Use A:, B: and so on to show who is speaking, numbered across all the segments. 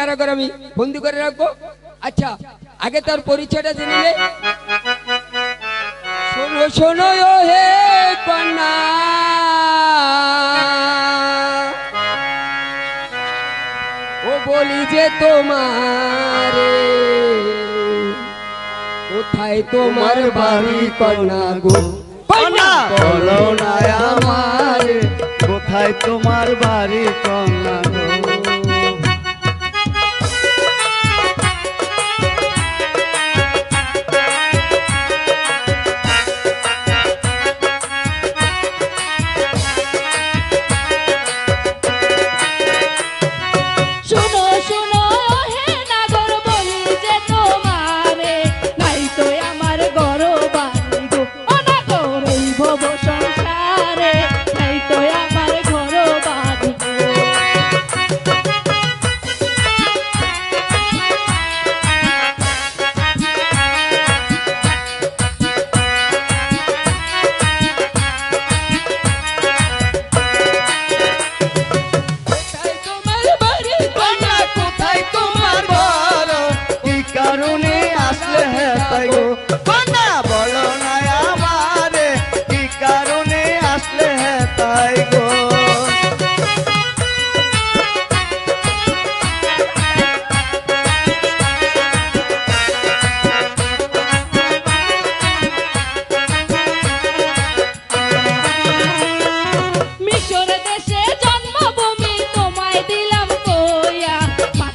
A: কারাগার আমি বন্দি করে রাখব? আচ্ছা আগে তার পরিচয়টা জেনে শোনো শোনো হে পান্না ও বলি যে তোমার কোথায় তোমার বাড়ি কন্যা গো?
B: না কোথায় তোমার বাড়ি কন্যা গো?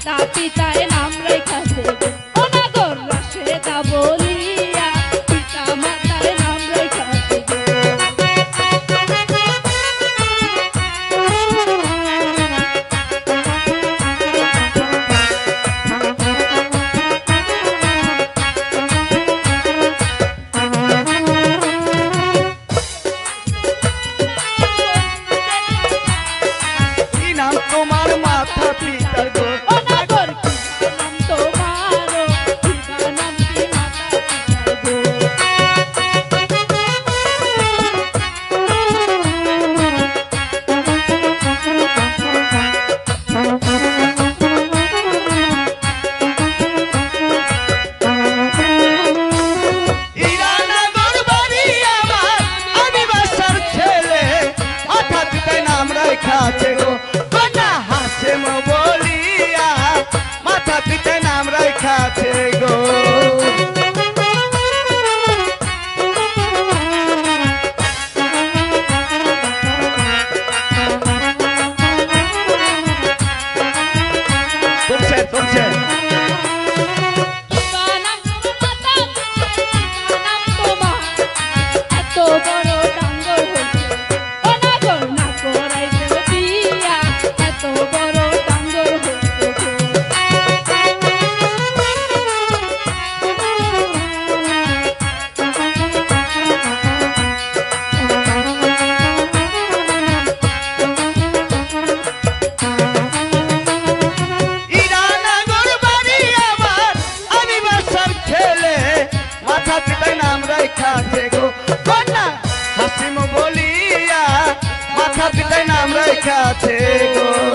B: tapita en Oh, পিতার
C: নাম রেখা আছে গো।